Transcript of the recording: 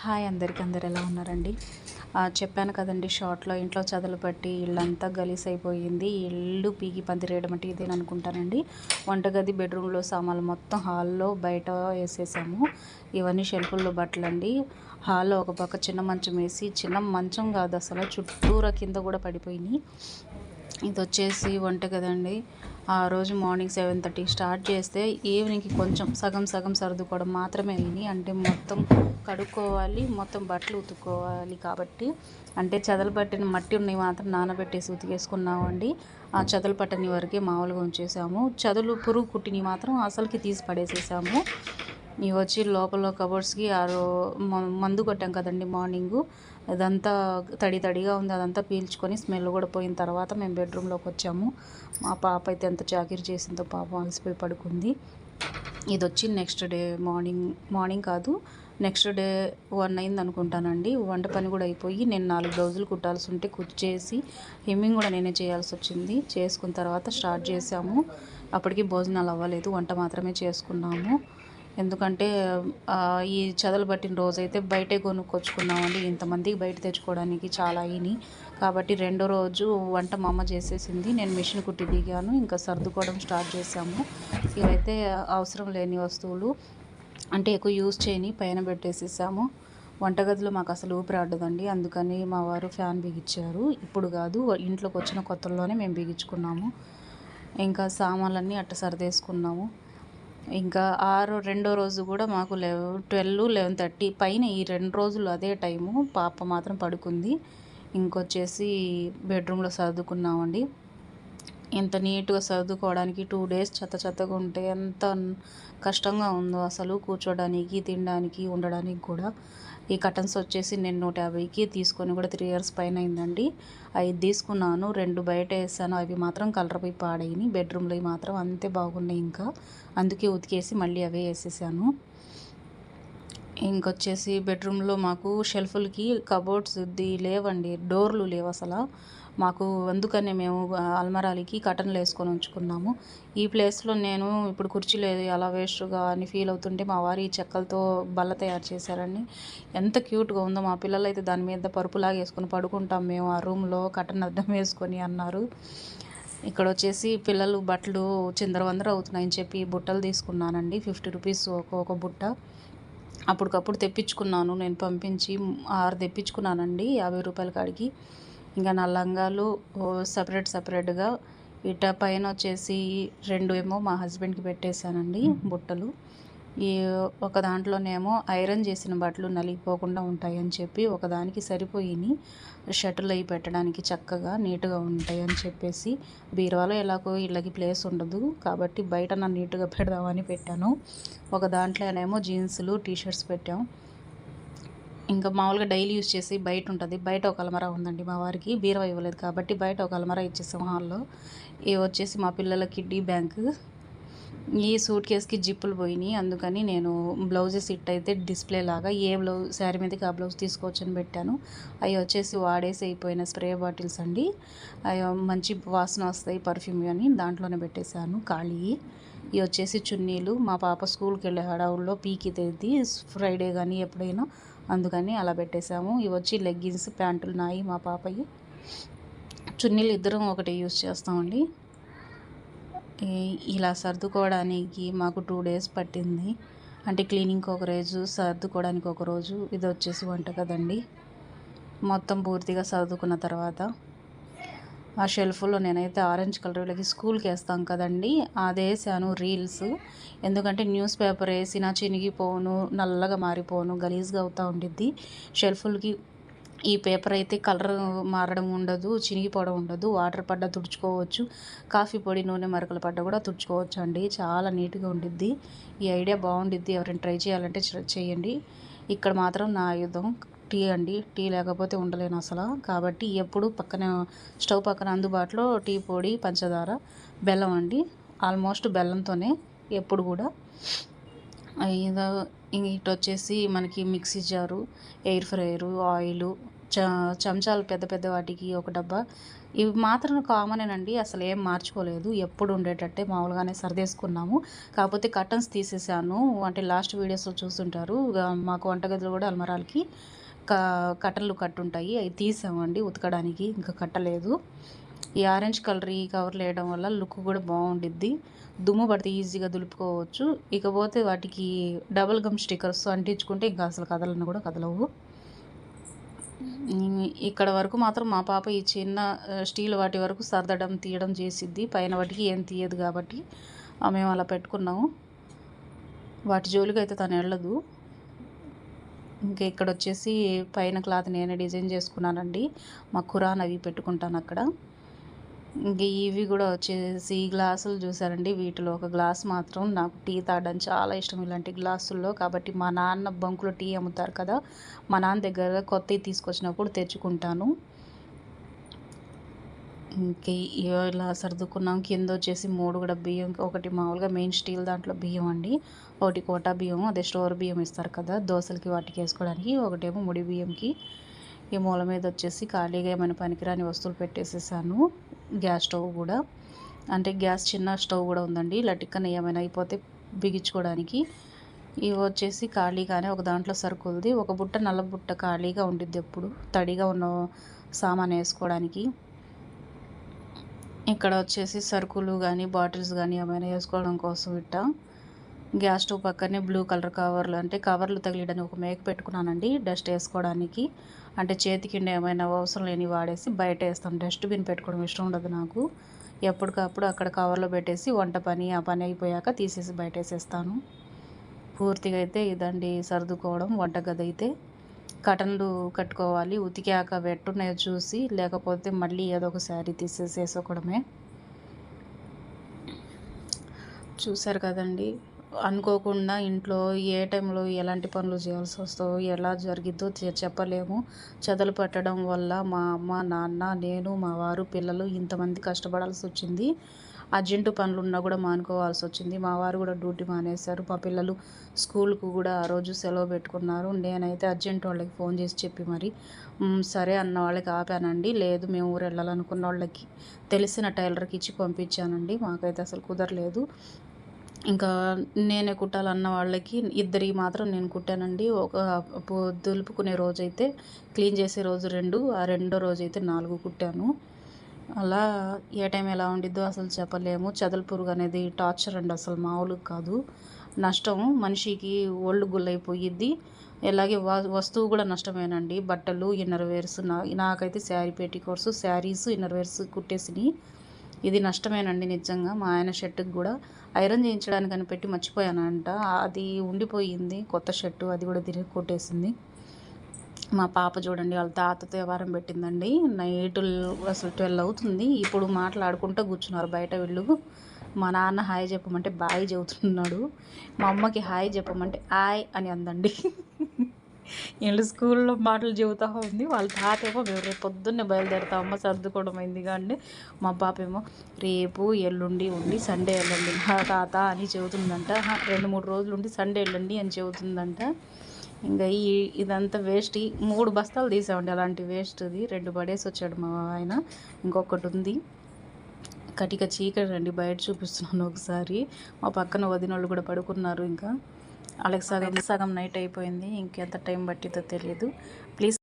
Hi అందరికి అందరు ఎలా ఉన్నారండి? చెప్పాను కదండి షార్ట్లో ఇంట్లో చదలు పట్టి ఇళ్ళంతా గలీస్ అయిపోయింది ఇల్లు పీకి పందిరేయడం అంటే ఇదేని అనుకుంటానండి. వంటగది బెడ్రూమ్లో సామాన్లు మొత్తం హాల్లో బయట వేసేసాము. ఇవన్నీ షెల్ఫుల్లో బట్టలండి. హాల్లో ఒక పక్క చిన్న మంచం వేసి చిన్న మంచం కాదు అసలు చుట్టూరా కింద కూడా పడిపోయినాయి. ఇది వచ్చేసి వంట కదండి ఆ రోజు మార్నింగ్ సెవెన్ థర్టీ స్టార్ట్ చేస్తే ఈవినింగ్కి కొంచెం సగం సగం సర్దుకోవడం మాత్రమే అయింది అంటే మొత్తం కడుక్కోవాలి మొత్తం బట్టలు ఉతుక్కోవాలి కాబట్టి అంటే చెదలు పట్టిన మట్టి ఉన్నవి మాత్రం నానబెట్టేసి ఉతికేసుకున్నామండి. ఆ చెదలు పట్టని వరకే మామూలుగా ఉంచేసాము. చదులు పురుగు కుట్టిని మాత్రం అసలుకి తీసి పడేసేసాము. ఇవి వచ్చి లోపల కబోర్డ్స్కి ఆ మందు కొట్టాం కదండి మార్నింగు. అదంతా తడి తడిగా ఉంది అదంతా పీల్చుకొని స్మెల్ కూడా పోయిన తర్వాత మేము బెడ్రూమ్లోకి వచ్చాము. మా పాప అయితే ఎంత జాకిరి చేసిందో పాప అలసిపోయి పడుకుంది. ఇది వచ్చి నెక్స్ట్ డే మార్నింగ్ మార్నింగ్ కాదు నెక్స్ట్ డే వన్ అయింది అనుకుంటానండి. వంట పని కూడా అయిపోయి నేను నాలుగు బ్లౌజులు కుట్టాల్సి ఉంటే కుచ్చేసి హెమ్మింగ్ కూడా నేనే చేయాల్సి వచ్చింది. చేసుకున్న తర్వాత స్టార్ట్ చేసాము అప్పటికి భోజనాలు అవ్వలేదు వంట మాత్రమే చేసుకున్నాము. ఎందుకంటే ఈ చదలు పట్టిన రోజైతే బయటే కొనుక్కొచ్చుకున్నామండి. ఇంతమందికి బయట తెచ్చుకోవడానికి చాలా అయినాయి కాబట్టి రెండో రోజు వంట మా అమ్మ చేసేసింది. నేను మిషన్ కుట్టి దిగాను. ఇంకా సర్దుకోవడం స్టార్ట్ చేసాము ఇవైతే అవసరం లేని వస్తువులు. అంటే ఎక్కువ యూజ్ చేయని పైన పెట్టేసేసాము. వంటగదిలో మాకు అసలు ఊపిరాడదండి అందుకని మా వారు ఫ్యాన్ బిగించారు. ఇప్పుడు కాదు ఇంట్లోకి వచ్చిన కొత్తల్లోనే మేము బిగించుకున్నాము. ఇంకా సామాన్లన్నీ అట్ట సర్దేసుకున్నాము. ఇంకా ఆరు రెండో రోజు కూడా మాకు లెవెన్ ట్వెల్వ్ లెవెన్ థర్టీ పైన ఈ రెండు రోజులు అదే టైము పాప మాత్రం పడుకుంది. ఇంకొచ్చేసి బెడ్రూమ్లో సర్దుకున్నామండి. ఎంత నీట్గా సర్దుకోవడానికి టూ డేస్ చెత్త చెత్తగా ఉంటే ఎంత కష్టంగా ఉందో అసలు కూర్చోడానికి తినడానికి ఉండడానికి కూడా. ఈ కటన్స్ వచ్చేసి నేను నూట యాభైకి తీసుకొని కూడా త్రీ ఇయర్స్ పైన అయిందండి. అవి తీసుకున్నాను రెండు బయట వేసాను. అవి మాత్రం కలర్ పోయి పాడైనవి బెడ్రూమ్లో మాత్రం అంతే బాగున్నాయి ఇంకా. అందుకే ఉతికేసి మళ్ళీ అవే వేసేసాను. ఇంకొచ్చేసి బెడ్రూమ్లో మాకు షెల్ఫ్లకి కబోర్డ్స్ లేవండి డోర్లు లేవు అసలు. మాకు అందుకనే మేము అల్మరాలకి కటన్లు వేసుకొని ఉంచుకున్నాము. ఈ ప్లేస్లో నేను ఇప్పుడు కుర్చీలు అలా వేస్ట్గా అని ఫీల్ అవుతుంటే మా వారి చెక్కలతో బల్ల తయారు చేశారండి. ఎంత క్యూట్గా ఉందో మా పిల్లలు అయితే దాని మీద పరుపులాగా వేసుకొని పడుకుంటాం మేము ఆ రూమ్లో కటన్ అద్దం వేసుకొని అన్నారు. ఇక్కడ వచ్చేసి పిల్లలు బట్టలు చిందరవందర అవుతున్నాయని చెప్పి బుట్టలు తీసుకున్నానండి. ఫిఫ్టీ రూపీస్ ఒక్కొక్క ఒక బుట్ట. అప్పటికప్పుడు తెప్పించుకున్నాను. నేను పంపించి ఆరు తెప్పించుకున్నానండి యాభై రూపాయల కాడికి. ఇంకా నా లంగాలు సపరేట్ సపరేట్గా ఇట పైన వచ్చేసి రెండు ఏమో మా హస్బెండ్కి పెట్టేశానండి బుట్టలు. ఈ ఒక దాంట్లోనేమో ఐరన్ చేసిన బట్టలు నలిగిపోకుండా ఉంటాయని చెప్పి ఒకదానికి సరిపోయినాయి షర్టులు అవి పెట్టడానికి చక్కగా నీట్గా ఉంటాయి అని చెప్పేసి బీరువాలో ఎలాగో ఇళ్ళకి ప్లేస్ ఉండదు కాబట్టి బయట నా నీట్గా పెడదామని పెట్టాను. ఒక దాంట్లోనేమో జీన్సులు టీ షర్ట్స్ పెట్టాం. ఇంకా మామూలుగా డైలీ యూస్ చేసి బయట ఉంటుంది బయట ఒక అలమరా ఉందండి మా వారికి. బీరవ ఇవ్వలేదు కాబట్టి బయట ఒక అలమరా ఇచ్చేసాం హాల్లో. ఇవి వచ్చేసి మా పిల్లల కిడ్డీ బ్యాంక్. ఈ సూట్ కేస్కి జిప్పులు పోయినాయి. అందుకని నేను బ్లౌజెస్ ఇట్ అయితే డిస్ప్లే లాగా ఏ బ్లౌజ్ శారీ మీదకి ఆ బ్లౌజ్ తీసుకోవచ్చని పెట్టాను. అవి వచ్చేసి వాడేసి అయిపోయిన స్ప్రే బాటిల్స్ అండి. అవి మంచి వాసన వస్తాయి పర్ఫ్యూమ్ అని దాంట్లోనే పెట్టేశాను ఖాళీ. ఇవి వచ్చేసి చున్నీలు. మా పాప స్కూల్కి వెళ్ళే హడావుల్లో పీకి తెద్ది. ఫ్రైడే కానీ ఎప్పుడైనా అందుకని అలా పెట్టేశాము. ఇవి వచ్చి లెగ్గిన్స్ ప్యాంటులు నాయి మా పాపయ్యి. చున్నీలు ఇద్దరం ఒకటి యూస్ చేస్తామండి. ఇలా సర్దుకోవడానికి మాకు టూ డేస్ పట్టింది. అంటే క్లీనింగ్కి ఒక రోజు సర్దుకోవడానికి ఒక రోజు. ఇది వచ్చేసి వంట కదండి. మొత్తం పూర్తిగా సర్దుకున్న తర్వాత ఆ షెల్ఫ్లో నేనైతే ఆరెంజ్ కలర్ వీళ్ళకి స్కూల్కి వేస్తాం కదండి అదే వేసాను రీల్స్. ఎందుకంటే న్యూస్ పేపర్ వేసినా చినిగిపోను నల్లగా మారిపోను గలీజ్గా అవుతూ ఉండిద్ది. షెల్ఫ్లకి ఈ పేపర్ అయితే కలర్ మారడం ఉండదు చినిగిపోవడం ఉండదు వాటర్ పడ్డా తుడుచుకోవచ్చు కాఫీ పొడి నూనె మరకలు పడ్డ కూడా తుడుచుకోవచ్చు అండి చాలా నీట్గా ఉండిద్ది. ఈ ఐడియా బాగుండిద్ది. ఎవరైనా ట్రై చేయాలంటే చేయండి. ఇక్కడ మాత్రం నా ఆయుధం. టీ అండి. టీ లేకపోతే ఉండలేను అసలు. కాబట్టి ఎప్పుడు పక్కన స్టవ్ పక్కన అందుబాటులో టీ పొడి పంచదార బెల్లం అండి. ఆల్మోస్ట్ బెల్లంతోనే ఎప్పుడు కూడా. ఇదో ఇటు వచ్చేసి మనకి mixie jar air fryer oil చ చెంచాలు పెద్ద పెద్ద వాటికి ఒక డబ్బా. ఇవి మాత్రం కామనేనండి. అసలు ఏం మార్చుకోలేదు. ఎప్పుడు ఉండేటట్టే మామూలుగానే సర్దేసుకున్నాము. కాకపోతే కర్టన్స్ తీసేసాను. అంటే లాస్ట్ వీడియోస్లో చూస్తుంటారు. మాకు వంటగదిలో కూడా అల్మరాలకి. కట్టలు కట్టుంటాయి. అవి తీసామండి. ఉతకడానికి ఇంకా కట్టలేదు. ఈ ఆరెంజ్ కలర్ ఈ కవర్లు వేయడం వల్ల లుక్ కూడా బాగుండిద్ది. దుమ్ము పడితే ఈజీగా దులుపుకోవచ్చు. ఇకపోతే వాటికి డబుల్ గమ్ స్టిక్కర్స్ అంటించుకుంటే ఇంకా అసలు కదలను కూడా కదలవు. ఇక్కడ వరకు మాత్రం మా పాప ఈ చిన్న స్టీల్ వాటి వరకు సర్దడం తీయడం చేసిద్ది. పైన వాటికి ఏం తీయదు కాబట్టి మేము అలా పెట్టుకున్నాము. వాటి జోలికి అయితే తను వెళ్ళదు. ఇంకా ఇక్కడ వచ్చేసి పైన క్లాత్ నేనే డిజైన్ చేసుకున్నానండి. మా ఖురాన్ అవి పెట్టుకుంటాను అక్కడ. ఇంక ఇవి కూడా వచ్చేసి గ్లాసులు చూసారండి వీటిలో. ఒక గ్లాస్ మాత్రం నాకు టీ తాగడం చాలా ఇష్టం ఇలాంటి గ్లాసుల్లో. కాబట్టి మా నాన్న బంకులో టీ అమ్ముతారు కదా మా నాన్న దగ్గర కొత్తవి తీసుకొచ్చినప్పుడు తెచ్చుకుంటాను. ఇంకే ఇలా సర్దుకున్నాం. కింద వచ్చేసి మూడు కూడా బియ్యం ఒకటి మామూలుగా మెయిన్ స్టీల్ దాంట్లో బియ్యం అండి. ఒకటి కోటా బియ్యం అదే స్టోర్ బియ్యం ఇస్తారు కదా దోశలకి వాటికి వేసుకోవడానికి. ఒకటేమో ముడి బియ్యంకి. ఈ మూల మీద వచ్చేసి ఖాళీగా ఏమైనా పనికిరాని వస్తువులు పెట్టేసేసాను. గ్యాస్ స్టవ్ కూడా. అంటే గ్యాస్ చిన్న స్టవ్ కూడా ఉందండి. ఇలా ఏమైనా అయిపోతే బిగించుకోవడానికి. ఇవి వచ్చేసి ఖాళీగానే ఒక దాంట్లో సరుకులది. ఒక బుట్ట నల్ల బుట్ట ఖాళీగా ఉండిద్ది ఎప్పుడు. తడిగా ఉన్న సామాన్ వేసుకోవడానికి. ఇక్కడ వచ్చేసి సరుకులు కానీ బాటిల్స్ కానీ ఏమైనా వేసుకోవడం కోసం ఇట్ట. గ్యాస్ స్టవ్ పక్కనే బ్లూ కలర్ కవర్లు అంటే కవర్లు తగిలిడని ఒక మేక పెట్టుకున్నానండి డస్ట్ వేసుకోవడానికి. అంటే చేతి కింద ఏమైనా అవసరం లేని వాడేసి బయట వేస్తాను. డస్ట్బిన్ పెట్టుకోవడం ఇష్టం ఉండదు నాకు. ఎప్పటికప్పుడు అక్కడ కవర్లో పెట్టేసి వంట పని ఆ పని అయిపోయాక తీసేసి బయట వేసేస్తాను. పూర్తిగా అయితే ఇదండి సర్దుకోవడం వంటగది అయితే. కటన్లు కట్టుకోవాలి. ఉతికాక వెట్టున్నాయో చూసి లేకపోతే మళ్ళీ ఏదో ఒక శారీ తీసేసి వేసుకోవడమే చూశారు కదండి. అనుకోకుండా ఇంట్లో ఏ టైంలో ఎలాంటి పనులు చేయాల్సి వస్తుందో ఎలా జరిగిద్దో చెప్పలేము. చెదలు పెట్టడం వల్ల మా అమ్మ నాన్న నేను మా వారు పిల్లలు ఇంతమంది కష్టపడాల్సి వచ్చింది. అర్జెంటు పనులు ఉన్నా కూడా మానుకోవాల్సి వచ్చింది మా వారు కూడా డ్యూటీ మానేశారు. మా పిల్లలు స్కూల్కు కూడా ఆ రోజు సెలవు పెట్టుకున్నారు. నేనైతే అర్జెంట్ వాళ్ళకి ఫోన్ చేసి చెప్పి మరి సరే అన్న వాళ్ళకి ఆపానండి. లేదు మేము ఊరు వెళ్ళాలనుకున్న వాళ్ళకి తెలిసిన టైలర్కి ఇచ్చి పంపించానండి. మాకైతే అసలు కుదరలేదు. ఇంకా నేనే కుట్టాలన్న వాళ్ళకి ఇద్దరికి మాత్రం నేను కుట్టానండి. ఒక దులుపుకునే రోజైతే క్లీన్ చేసే రోజు రెండు ఆ రెండో రోజు అయితే నాలుగు కుట్టాను. అలా ఏ టైం ఎలా ఉండిద్దో అసలు చెప్పలేము. చెదల పురుగు అనేది టార్చర్ అండి అసలు మామూలుగా కాదు. నష్టం మనిషికి ఒళ్ళు గుల్లైపోయిద్ది. అలాగే వస్తువు కూడా నష్టమేనండి. బట్టలు ఇన్నర్ వేర్స్ నా నాకైతే శారీ పెట్టి కోర్సు శారీస్ ఇన్నర్ వేర్స్ కుట్టేసినాయి ఇది నష్టమేనండి నిజంగా. మా ఆయన షర్టుకి కూడా ఐరన్ చేయించడానికి అని పెట్టి మర్చిపోయానంట. అది ఉండిపోయింది కొత్త షర్టు అది కూడా తిరిగి కొట్టేసింది. మా పాప చూడండి వాళ్ళ తాతతో వ్యవహారం పెట్టిందండి. నైట్ అసలు ట్వెల్వ్ అవుతుంది. ఇప్పుడు మాట్లాడుకుంటూ కూర్చున్నారు. బయట వెళ్ళు మా నాన్న హాయ్ చెప్పమంటే బాయ్ చెబుతున్నాడు. మా అమ్మకి హాయ్ చెప్పమంటే హాయ్ అని అందండి. వీళ్ళు స్కూల్లో మాటలు చెబుతూ ఉంది. వాళ్ళ తాత ఏమో మేము రేపు పొద్దున్నే బయలుదేరుతాం. అమ్మ సర్దుకోవడం అయింది కానీ మా పాప ఏమో రేపు ఎల్లుండి ఉండి సండే వెళ్ళండి. మా తాత అని చెబుతుందంట. రెండు మూడు రోజులు ఉండి సండే వెళ్ళండి అని చెబుతుందంట. ఇంకా ఈ ఇదంతా వేస్ట్ ఈ మూడు బస్తాలు తీసామండి. అలాంటి వేస్ట్ది రెండు పడేసి వచ్చాడు మా ఆయన. ఇంకొకటి ఉంది. కటిక చీకటి రండి బయట చూపిస్తున్నాను ఒకసారి. మా పక్కన వదినోళ్ళు కూడా పడుకున్నారు ఇంకా. వాళ్ళకి సగం సగం నైట్ అయిపోయింది. ఇంకెంత టైం పట్టిందో తెలియదు. ప్లీజ్